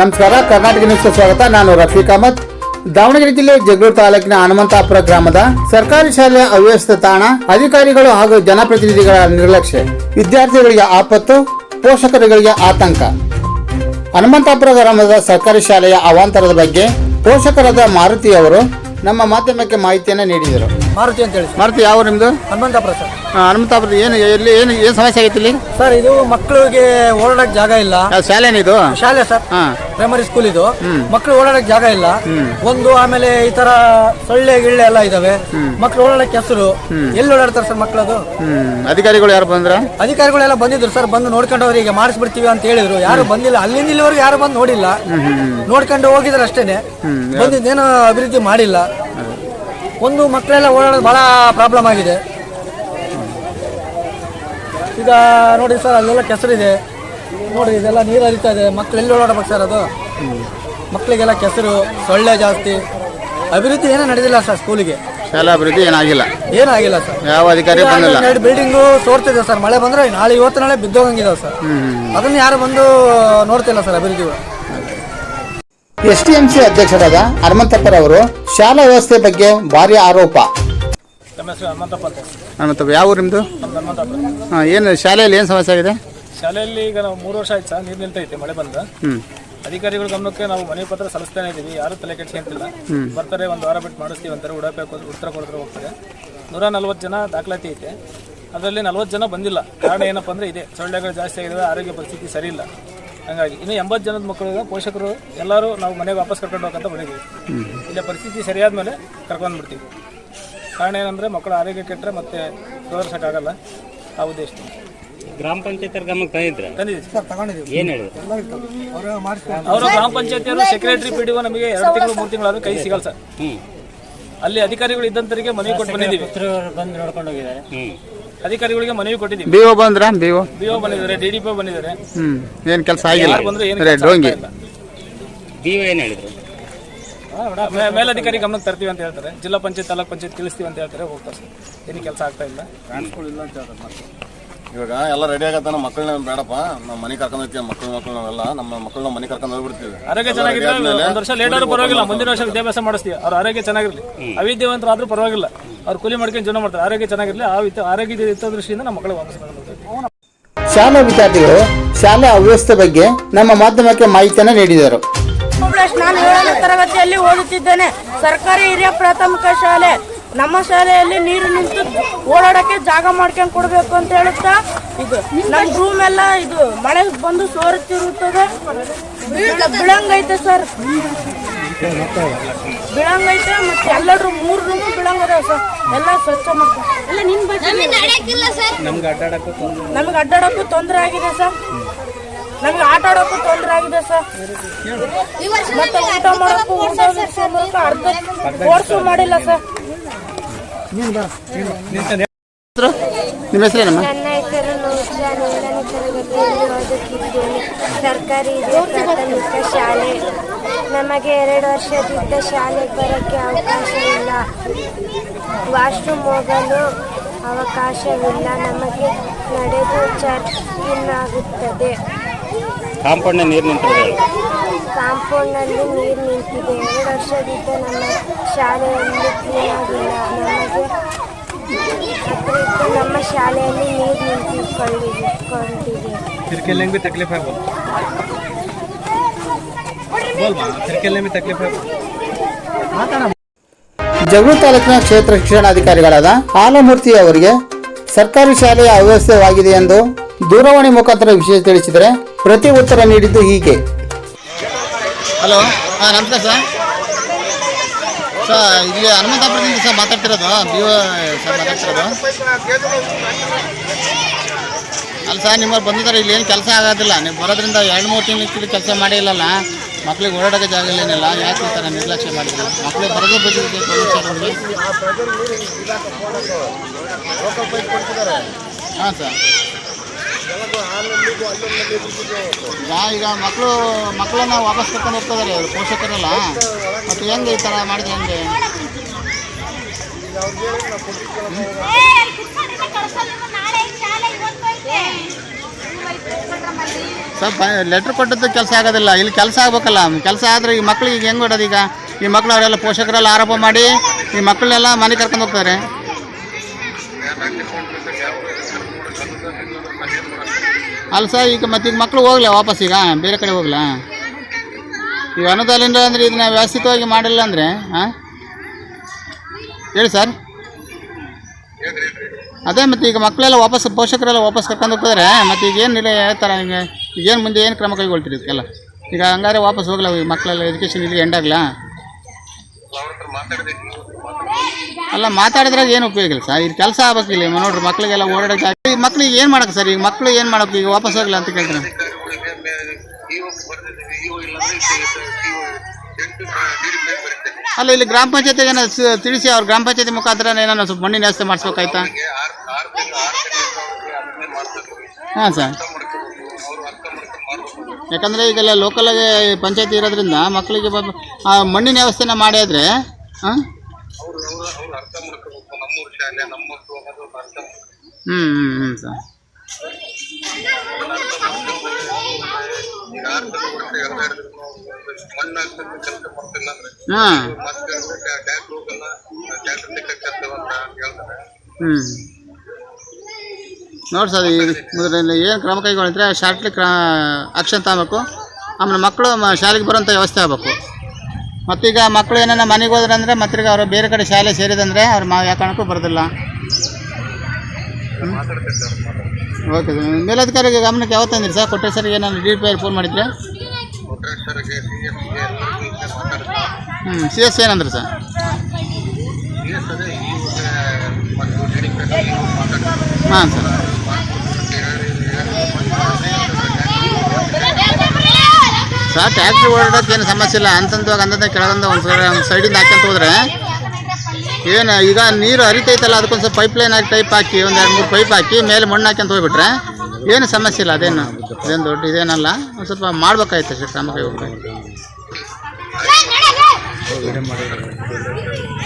ನಮಸ್ಕಾರ, ಕರ್ನಾಟಕ ನ್ಯೂಸ್ಗೆ ಸ್ವಾಗತ. ನಾನು ರಫೀಕ್ ಅಹಮದ್. ದಾವಣಗೆರೆ ಜಿಲ್ಲೆ ಜಗಳೂರು ತಾಲೂಕಿನ ಹನುಮಂತಾಪುರ ಗ್ರಾಮದ ಸರ್ಕಾರಿ ಶಾಲೆಯ ಅವ್ಯವಸ್ಥಿತ ತಾಣ ಅಧಿಕಾರಿಗಳು ಹಾಗೂ ಜನಪ್ರತಿನಿಧಿಗಳ ನಿರ್ಲಕ್ಷ್ಯ. ವಿದ್ಯಾರ್ಥಿಗಳಿಗೆ ಆಪತ್ತು, ಪೋಷಕರುಗಳಿಗೆ ಆತಂಕ. ಹನುಮಂತಾಪುರ ಗ್ರಾಮದ ಸರ್ಕಾರಿ ಶಾಲೆಯ ಅವಾಂತರದ ಬಗ್ಗೆ ಪೋಷಕರಾದ ಮಾರುತಿ ಅವರು ನಮ್ಮ ಮಾಧ್ಯಮಕ್ಕೆ ಮಾಹಿತಿಯನ್ನು ನೀಡಿದರು. ಮಾರುತಿ ಅಂತ ಹೇಳಿ ಸರ್. ಮಾರುತಿ ಯಾವ ನಿಮ್ದು? ಹನುಮಂತಪುರ ಸರ್. ಹನುಮಂತಾಪುರ ಏನು ಎಲ್ಲಿ ಏನು ಏನು ಸಮಸ್ಯೆ ಆಗೈತಿ ಇಲ್ಲಿ? ಸರ್ ಇದು ಮಕ್ಕಳಿಗೆ ಓಡಾಡಕ್ ಜಾಗ ಇಲ್ಲ. ಯಾವ ಶಾಲೆನೇ ಇದು? ಶಾಲೆ ಸರ್. ಹಾ. ಪ್ರೈಮರಿ ಸ್ಕೂಲ್ ಇದು. ಮಕ್ಕಳು ಓಡಾಡಕ್ ಜಾಗ ಇಲ್ಲ. ಒಂದು ಆಮೇಲೆ ಈ ತರ ಸೊಳ್ಳೆ ಗಿಳ್ಳೆ ಎಲ್ಲ ಇದಾವೆ. ಮಕ್ಕಳು ಓಡಾಡಕ್ ಹೆಸರು. ಎಲ್ಲಿ ಓಡಾಡ್ತಾರೆ ಸರ್ ಮಕ್ಕಳದು ಅದು ಅಧಿಕಾರಿಗಳು ಯಾರು ಬಂದ್ರ? ಅಧಿಕಾರಿಗಳೆಲ್ಲ ಬಂದಿದ್ರು ಸರ್ ಬಂದು ನೋಡ್ಕೊಂಡು ಅವ್ರಿಗೆ ಮಾಡಿಸ್ಬಿಡ್ತೀವಿ ಅಂತ ಹೇಳಿದ್ರು. ಯಾರು ಬಂದಿಲ್ಲ. ಅಲ್ಲಿಂದ ಇಲ್ಲಿವರೆಗೂ ಯಾರು ಬಂದು ನೋಡಿಲ್ಲ. ನೋಡ್ಕೊಂಡು ಹೋಗಿದ್ರೆ ಅಷ್ಟೇನೆ. ಬಂದಿದ್ದೇನು ಅಭಿವೃದ್ಧಿ ಮಾಡಿಲ್ಲ. ಒಂದು ಮಕ್ಕಳೆಲ್ಲ ಓಡಾಡೋದು ಭಾಳ ಪ್ರಾಬ್ಲಮ್ ಆಗಿದೆ. ಈಗ ನೋಡಿ ಸರ್ ಅಲ್ಲೆಲ್ಲ ಕೆಸರಿದೆ. ನೋಡಿ ಇದೆಲ್ಲ ನೀರು ಹರಿತಾ ಇದೆ. ಮಕ್ಕಳು ಎಲ್ಲಿ ಓಡಾಡ್ಬೇಕು ಸರ್ ಅದು? ಮಕ್ಕಳಿಗೆಲ್ಲ ಕೆಸರು ಸೊಳ್ಳೆ ಜಾಸ್ತಿ. ಅಭಿವೃದ್ಧಿ ಏನೂ ನಡೆದಿಲ್ಲ ಸರ್ ಸ್ಕೂಲಿಗೆ ಶಾಲಾ ಅಭಿವೃದ್ಧಿ ಏನಾಗಿಲ್ಲ. ಏನಾಗಿಲ್ಲ ಸರ್ ಯಾವ ಅಧಿಕಾರಿ ಬಂದಿಲ್ಲ. ಎರಡು ಬಿಲ್ಡಿಂಗು ಸೋರ್ತಿದೆ ಸರ್ ಮಳೆ ಬಂದರೆ ನಾಳೆ ಇವತ್ತು ನಾಳೆ ಬಿದ್ದೋಗಂಗಿದೆ ಸರ್ ಅದನ್ನು ಯಾರು ಬಂದು ನೋಡ್ತಿಲ್ಲ ಸರ್ ಅಭಿವೃದ್ಧಿ ಎಸ್ ಟಿ ಎಂ ಸಿ ಅಧ್ಯಕ್ಷರಾದ ಹನುಮಂತಪ್ಪರ್ ಅವರು ಶಾಲಾ ವ್ಯವಸ್ಥೆ ಬಗ್ಗೆ ಭಾರಿ ಆರೋಪ. ನಮ್ಮ ಹೆಸರು ಹನುಮಂತಪ್ಪ ಅಂತ ಹನುಮಂತಪ್ಪ ಯಾವ ಊರು ನಿಮ್ದು? ನಮ್ದು ಹನುಮಂತಪ್ಪ. ಏನು ಶಾಲೆಯಲ್ಲಿ ಏನು ಸಮಸ್ಯೆ ಆಗಿದೆ? ಶಾಲೆಯಲ್ಲಿ ಈಗ ನಾವು ಮೂರು ವರ್ಷ ಆಯ್ತು ಸರ್ ನೀರು ನಿಲ್ತೈತೆ ಮಳೆ ಬಂದ. ಹ್ಞೂ ಅಧಿಕಾರಿಗಳ ಗಮನಕ್ಕೆ ನಾವು ಮನೆ ಪತ್ರ ಸಲ್ಲಿಸ್ತಾನೆ ಇದೀವಿ ಯಾರು ತಲೆ ಕೆಡ್ಸ್ಕೊಂತಿಲ್ಲ ಬರ್ತಾರೆ ಒಂದು ವಾರ ಬಿಟ್ಟು ಮಾಡಿಸ್ತೀವಿ ಅಂತಾರೆ ಉಡಾಪೆ ಉತ್ತರ ಕೊಡ್ತಾರೆ ಹೋಗ್ತಾರೆ. ನೂರ ನಲ್ವತ್ತು ಜನ ದಾಖಲಾತಿ ಐತೆ. ಅದರಲ್ಲಿ ನಲ್ವತ್ತು ಜನ ಬಂದಿಲ್ಲ. ಕಾರಣ ಏನಪ್ಪ ಅಂದ್ರೆ ಇದೆ ಸೊಳ್ಳೆಗಳು ಜಾಸ್ತಿ ಆಗಿದಾವೆ ಆರೋಗ್ಯ ಪರಿಸ್ಥಿತಿ ಸರಿ ಇಲ್ಲ. ಹಂಗಾಗಿ ಇನ್ನು ಎಂಬತ್ತು ಜನದ ಮಕ್ಕಳು ಪೋಷಕರು ಎಲ್ಲರೂ ನಾವು ಮನೆಗೆ ವಾಪಸ್ ಕರ್ಕೊಂಡು ಹೋಗಂತ ಬಂದಿದ್ದೀವಿ. ಇಲ್ಲ ಪರಿಸ್ಥಿತಿ ಸರಿಯಾದ ಮೇಲೆ ಕರ್ಕೊಂಡು ಬಿಡ್ತೀವಿ ಕಾರಣ ಏನಂದ್ರೆ ಮಕ್ಕಳ ಆರೋಗ್ಯ ಕೆಟ್ಟರೆ ಮತ್ತೆ ಸುಧಾರಿಸೋಕ್ಕಾಗಲ್ಲ ಆ ಉದ್ದೇಶ. ಗ್ರಾಮ ಪಂಚಾಯತ್ ಗಮನಕ್ಕೆ ತಂದಿದ್ರೆ? ತಂದಿದ್ದೀವಿ. ಸರ್ ತಗೊಂಡಿದ್ದೀವಿ. ಏನ್ ಹೇಳಿದ್ರು? ಅವರು ಗ್ರಾಮ ಪಂಚಾಯತಿಯವರು ಸೆಕ್ರೆಟರಿ ಪಿ ಡಿ ನಮಗೆ ಎರಡು ತಿಂಗಳು ಮೂರು ತಿಂಗಳಾದ್ರೂ ಕೈ ಸಿಗಲ್ಲ ಸರ್. ಅಲ್ಲಿ ಅಧಿಕಾರಿಗಳು ಇದ್ದಂತರಿಗೆ ಮನೆ ಕೊಟ್ಟು ಬಂದಿದ್ದೀವಿ. ಬಂದು ನೋಡ್ಕೊಂಡು ಹೋಗಿದ್ದಾರೆ. ಅಧಿಕಾರಿಗಳಿಗೆ ಮನವಿ ಕೊಟ್ಟಿದ್ದೀವಿ. ಬಿಒ ಬಂದ್ರ? ಬಿಒ? ಬಿಒ ಬಂದಿದ್ದಾರೆ ಡಿ ಡಿ ಪಿ ಬಂದಿದ್ದಾರೆ. ಹ್ಮ್. ಏನು ಕೆಲಸ ಆಗಿಲ್ಲ? ಯಾರು ಬಂದ್ರು ಏನು ಕೆಲ್ಸ ಡೋಂಗಿ ಆಗ್ತಾ ಇಲ್ಲ. ಬಿ ಏನ್ ಹೇಳಿದ್ರು? ಮೇ- ಮೇಲಧಿಕಾರಿ ಗಮನಕ್ಕೆ ತರ್ತೀವಿ ಅಂತ ಹೇಳ್ತಾರೆ. ಜಿಲ್ಲಾ ಪಂಚಾಯತ್ ತಾಲೂಕ್ ಪಂಚಾಯತ್ ತಿಳಿಸ್ತೀವಿ ಅಂತ ಹೇಳ್ತಾರೆ. ಹೋಗ್ತಾರೆ. ಸರ್ ಏನು ಕೆಲಸ ಆಗ್ತಾ ಇಲ್ಲ. ಇವಾಗ ಎಲ್ಲ ರೆಡಿ ಆಗತ್ತಾನ ಮಕ್ಕಳನ್ನ ಬೇಡಪ್ಪ. ನಮ್ಮ ಮನೆ ಕರ್ಕೊಂಡು ಹೋಗ್ತೀವಿ ಮಕ್ಕಳ ಮಕ್ಕಳು ನಾವೆಲ್ಲ. ನಮ್ಮ ಮಕ್ಕಳನ್ನ ಮನೆ ಕರ್ಕೊಂಡು ಹೋಗ್ಬಿಡ್ತೀವಿ. ಆರೋಗ್ಯ ಚೆನ್ನಾಗಿದ್ರೆ ಒಂದು ವರ್ಷ ಲೇಟ್ ಆದ್ರೂ ಪರವಾಗಿಲ್ಲ. ಮುಂದಿನ ವರ್ಷ ವಿದ್ಯಾಭ್ಯಾಸ ಮಾಡಿಸ್ತೀವಿ. ಅವ್ರ ಆರೋಗ್ಯ ಚೆನ್ನಾಗಿರಲಿ. ಅವಿದ್ಯಾವಂತರಾದ್ರೂ ಪರವಾಗಿಲ್ಲ. ಅವ್ರು ಕೂಲಿ ಮಾಡ್ಕೊಂಡು ಜೀವನ ಮಾಡ್ತಾರೆ. ಆರೋಗ್ಯ ಚೆನ್ನಾಗಿರಲಿ. ಆ ವಿದ್ಯ- ಆರೋಗ್ಯದ ದೃಷ್ಟಿಯಿಂದ ನಮ್ಮ ಮಕ್ಕಳಿಗೆ ವಾಪಸ್ ಶಾಲಾ ವಿದ್ಯಾರ್ಥಿಗಳು ಶಾಲೆ ಅವ್ಯವಸ್ಥೆ ಬಗ್ಗೆ ನಮ್ಮ ಮಾಧ್ಯಮಕ್ಕೆ ಮಾಹಿತಿಯನ್ನ ನೀಡಿದರು. ನಾನು ಏಳನೇ ತರಗತಿಯಲ್ಲಿ ಓದುತ್ತಿದ್ದೇನೆ. ಸರ್ಕಾರಿ ಹಿರಿಯ ಪ್ರಾಥಮಿಕ ಶಾಲೆ. ನಮ್ಮ ಶಾಲೆಯಲ್ಲಿ ನೀರು ನಿಂತು ಓಡಾಡಕ್ಕೆ ಜಾಗ ಮಾಡ್ಕೊಂಡು ಕೊಡ್ಬೇಕು ಅಂತ ಹೇಳುತ್ತಾ? ಇದು ನಮ್ಮ ರೂಮ್ ಎಲ್ಲ ಇದು ಮಳೆ ಬಂದು ಸೋರುತ್ತಿರುತ್ತದೆ. ಬಿಳಂಗೈತೆ ಸರ್. ಬಿಳಂಗೈತೆ ಮತ್ತೆ ಎಲ್ಲರೂ ಮೂರು ರೂಮ್ ಬಿಳಂಗದ ಸರ್. ಎಲ್ಲ ಸ್ವಚ್ಛ ಮಾಡ್ತಾರೆ ನಮ್ಗೆ ಅಡ್ಡಾಡಕ್ಕೂ ತೊಂದರೆ ಆಗಿದೆ ಸರ್. ನಮ್ಗೆ ಆಟ ಆಡೋಕ್ಕೂ ತೊಂದರೆ ಆಗಿದೆ ಸರ್. ಮತ್ತೆ ಊಟ ಮಾಡೋಕ್ಕೂ ಊಟ ಮಾಡೋಕ್ಕೂ ಅರ್ಧ ಕೋರ್ಸು ಮಾಡಿಲ್ಲ ಸರ್. ನಿಮ್ಮ ಹೆಸರೇನಮ್ಮ? ನನ್ನ ಹೆಸರು ನೂರ್ಜಾನ್ ಏಳನೇ ತರಗತಿಯಲ್ಲಿ ಓದುತ್ತಿದ್ದೇನೆ ಸರ್ಕಾರಿ ಹಿರಿಯ ಪ್ರಾಥಮಿಕ ಶಾಲೆ. ನಮಗೆ ಎರಡು ವರ್ಷದಿಂದ ಶಾಲೆಗೆ ಬರೋಕ್ಕೆ ಅವಕಾಶವಿಲ್ಲ ವಾಶ್ರೂಮ್ ಹೋಗಲು ಅವಕಾಶವಿಲ್ಲ. ನಮಗೆ ನಡೆದು ಚರ್ಚಿನಾಗುತ್ತದೆ ಕಾಂಪೌಂಡ್ ನೀರು ನಿಂತಿದೆ. ಕಾಂಪೌಂಡ್ನಲ್ಲಿ ನೀರು ನಿಂತಿದೆ. ಎರಡು ವರ್ಷದಿಂದ ನಮ್ಮ ಶಾಲೆಯಲ್ಲಿ ಕ್ಲೀನಾಗಿಲ್ಲ ನಮಗೆ ನಮ್ಮ ಶಾಲೆಯಲ್ಲಿ ನೀರು ನಿಂತಿಕೊಂಡಿದೆ. ತಕ್ಲೀಫ್ ಆಗ್ಬೋದು? ಜಗಳೂರು ತಾಲೂಕಿನ ಕ್ಷೇತ್ರ ಶಿಕ್ಷಣಾಧಿಕಾರಿಗಳಾದ ಆಲಮೂರ್ತಿ ಅವರಿಗೆ ಸರ್ಕಾರಿ ಶಾಲೆಯ ಅವ್ಯವಸ್ಥೆಯಾಗಿದೆ ಎಂದು ದೂರವಾಣಿ ಮುಖಾಂತರ ವಿಷಯ ತಿಳಿಸಿದರೆ ಪ್ರತಿ ಉತ್ತರ ನೀಡಿದ್ದು ಹೀಗೆ. ಹಲೋ ಹಾಂ ನಮಸ್ತೆ ಸರ್. ಸರ್ ಇಲ್ಲಿ ಹನುಮಂತಪುರದಿಂದ ಸರ್ ಮಾತಾಡ್ತಿರೋದು. ಬಿ ಸರ್ ಮಾತಾಡ್ತಿರೋದು. ಅಲ್ಲ ಸರ್ ನಿಮ್ಮವ್ರು ಬಂದಿದ್ದಾರೆ ಇಲ್ಲಿ ಏನು ಕೆಲಸ ಆಗೋದಿಲ್ಲ. ನೀವು ಬರೋದ್ರಿಂದ ಎರಡು ಮೂರು ತಿಂಗಳು ಕೆಲಸ ಮಾಡೇ ಇಲ್ಲಲ್ಲ. ಮಕ್ಳಿಗೆ ಓಡಾಡೋಕೆ ಜಾಗ ಇಲ್ಲ ಏನಿಲ್ಲ. ಯಾಕೆ ಈ ಥರ ನಿರ್ಲಕ್ಷ್ಯ ಮಾಡಿದ್ರು ಮಕ್ಳಿಗೆ ಬರೋದೇ ಸರ್ ಹಾಂ ಸರ್. ಈಗ ಈಗ ಮಕ್ಕಳು ಮಕ್ಕಳನ್ನ ವಾಪಸ್ ಕರ್ಕೊಂಡು ಹೋಗ್ತಿದ್ದಾರೆ ಅವರು ಪೋಷಕರೆಲ್ಲ. ಮತ್ತು ಹೆಂಗೆ ಈ ಥರ ಮಾಡಿದ್ರೆ ಹೆಂಗೆ ಸ್ವಲ್ಪ ಲೆಟ್ರ್ ಕೊಟ್ಟದ್ದು ಕೆಲಸ ಆಗೋದಿಲ್ಲ. ಇಲ್ಲಿ ಕೆಲಸ ಆಗ್ಬೇಕಲ್ಲ. ಕೆಲಸ ಆದರೆ ಈ ಮಕ್ಳಿಗೆ ಈಗ ಹೆಂಗೆ ಬಿಡೋದು ಈಗ? ಈ ಮಕ್ಳು ಅವರೆಲ್ಲ ಪೋಷಕರೆಲ್ಲ ಆರೋಪ ಮಾಡಿ ಈ ಮಕ್ಕಳನ್ನೆಲ್ಲ ಮನೆ ಕರ್ಕೊಂಡು ಹೋಗ್ತಾರೆ. ಅಲ್ಲ ಸರ್, ಈಗ ಮತ್ತೆ ಈಗ ಮಕ್ಕಳು ಹೋಗ್ಲಾ ವಾಪಸ್ ಈಗ? ಬೇರೆ ಕಡೆ ಹೋಗ್ಲಾ? ಈಗ ಅನುದಾನ ಅಂದರೆ ಇದನ್ನ ವ್ಯವಸ್ಥಿತವಾಗಿ ಮಾಡಿಲ್ಲ ಅಂದರೆ ಹಾಂ ಹೇಳಿ ಸರ್. ಅದೇ ಮತ್ತೆ ಈಗ ಮಕ್ಕಳೆಲ್ಲ ವಾಪಸ್, ಪೋಷಕರೆಲ್ಲ ವಾಪಸ್ ಕರ್ಕೊಂಡು ಹೋಗ್ತಾರೆ ಮತ್ತೆ ಈಗ ಏನು ಹೇಳ್ತಾರೆ ಹಿಂಗೆ? ಈಗೇನು ಮುಂದೆ ಏನು ಕ್ರಮ ಕೈಗೊಳ್ತೀರಿ ಇದಕ್ಕೆಲ್ಲ? ಈಗ ಹಂಗಾರೆ ವಾಪಸ್ ಹೋಗ್ಲಾ, ಈಗ ಮಕ್ಕಳೆಲ್ಲ ಎಜುಕೇಷನ್ ಇಲ್ಲಿ ಎಂಡ್ ಆಗ್ಲಾ? ಅಲ್ಲ, ಮಾತಾಡಿದ್ರಾಗ ಏನು ಉಪಯೋಗ ಇಲ್ಲ ಸರ್ ಇದು ಕೆಲಸ ಆಗ್ಬೇಕು ಇಲ್ಲಿ ನೋಡ್ರಿ ಮಕ್ಕಳಿಗೆಲ್ಲ ಓಡಾಡಕ್ಕೆ ಆಗ್- ಈ ಮಕ್ಳಿಗೆ ಏನು ಮಾಡೋಕೆ ಸರ್? ಈಗ ಮಕ್ಕಳು ಏನು ಮಾಡೋಕೆ ಈಗ ವಾಪಸ್ ಹೋಗಲ್ಲ ಅಂತ ಕೇಳ್ತಾರೆ ಅಲ್ಲ, ಇಲ್ಲಿ ಗ್ರಾಮ ಪಂಚಾಯತಿಗೆ ಏನೋ ತಿಳಿಸಿ ಅವ್ರ ಗ್ರಾಮ ಪಂಚಾಯತಿ ಮುಖಾಂತರ ಏನಾದ್ರು ಸ್ವಲ್ಪ ಮಣ್ಣಿನ ವ್ಯವಸ್ಥೆ ಮಾಡಿಸ್ಬೇಕಾಯ್ತಾ? ಹಾಂ, ಸರ್. ಯಾಕಂದರೆ ಈಗೆಲ್ಲ ಲೋಕಲಾಗಿ ಪಂಚಾಯತಿ ಇರೋದ್ರಿಂದ ಮಕ್ಕಳಿಗೆ ಆ ಮಣ್ಣಿನ ವ್ಯವಸ್ಥೆನ ಮಾಡಿದ್ರೆ ಹಾಂ? ಹ್ಞೂ ಹ್ಞೂ ಹ್ಞೂ ಸರ್. ಹಾಂ. ಹ್ಞೂ ನೋಡಿ ಸರ್ ಇದರಲ್ಲಿ ಏನು ಕ್ರಮ ಕೈಗೊಂಡಿದ್ರೆ ಶಾರ್ಟ್ಲಿ ಕ್ರ ಆಕ್ಷನ್ ತಗೋಬೇಕು. ಆಮೇಲೆ ಮಕ್ಕಳು ಶಾಲೆಗೆ ಬರೋಂಥ ವ್ಯವಸ್ಥೆ ಆಗಬೇಕು. ಮತ್ತೀಗ ಮಕ್ಕಳು ಏನಾರ ಮನೆಗೆ ಹೋದ್ರೆ ಅಂದರೆ ಮತ್ತೀಗ ಅವರು ಬೇರೆ ಕಡೆ ಶಾಲೆ ಸೇರಿದಂದರೆ ಅವ್ರು ಮಾ ಯಾವ ಕಾರಣಕ್ಕೂ ಬರೋದಿಲ್ಲ. Okay sir. ಮೇಲಧಿಕಾರಿಗೆ ಗಮನಕ್ಕೆ ಯಾವತ್ತು ತಂದಿರಿ ಸರ್? ಕೊಟ್ಟರೆ ಸರ್ ಏನಾದ್ರು ಡಿ ಪಿ ಫೋನ್ ಮಾಡಿದ್ರೆ? ಹ್ಞೂ ಸಿ ಎಸ್ ಏನಂದ್ರೆ ಸರ್? ಹಾಂ ಸರ್. ಸರ್ ಟ್ಯಾಕ್ಟ್ರಿ ಓಡಾಡೋಕೆ ಏನು ಸಮಸ್ಯೆ ಇಲ್ಲ. ಅಂತಂದಾಗ ಅಂತಂದ ಕೆಳಗಂದ ಒಂದು ಸೈಡ್ ಒಂದು ಸೈಡಿಂದ ಹಾಕ್ಯಂತ ಹೋದ್ರೆ ಏನು ಈಗ ನೀರು ಹರಿತೈತಲ್ಲ ಅದಕ್ಕೊಂದು ಸ್ವಲ್ಪ ಪೈಪ್ ಲೈನ್ ಹಾಕಿ ಟೈಪ್ ಹಾಕಿ ಒಂದು ಎರಡು ಮೂರು ಪೈಪ್ ಹಾಕಿ ಮೇಲೆ ಮಣ್ಣು ಹಾಕ್ಯಂತ ಹೋಗ್ಬಿಟ್ರೆ ಏನು ಸಮಸ್ಯೆ ಇಲ್ಲ ಅದೇನು ಅದೇನು ದೊಡ್ಡ ಇದೇನಲ್ಲ ಒಂದು ಸ್ವಲ್ಪ ಮಾಡ್ಬೇಕಾಯ್ತು ಅಷ್ಟೇ ಕ್ರಮ ಕೈಗೊಳ್ಬೇಕು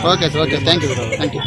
okay sir okay thank you thank you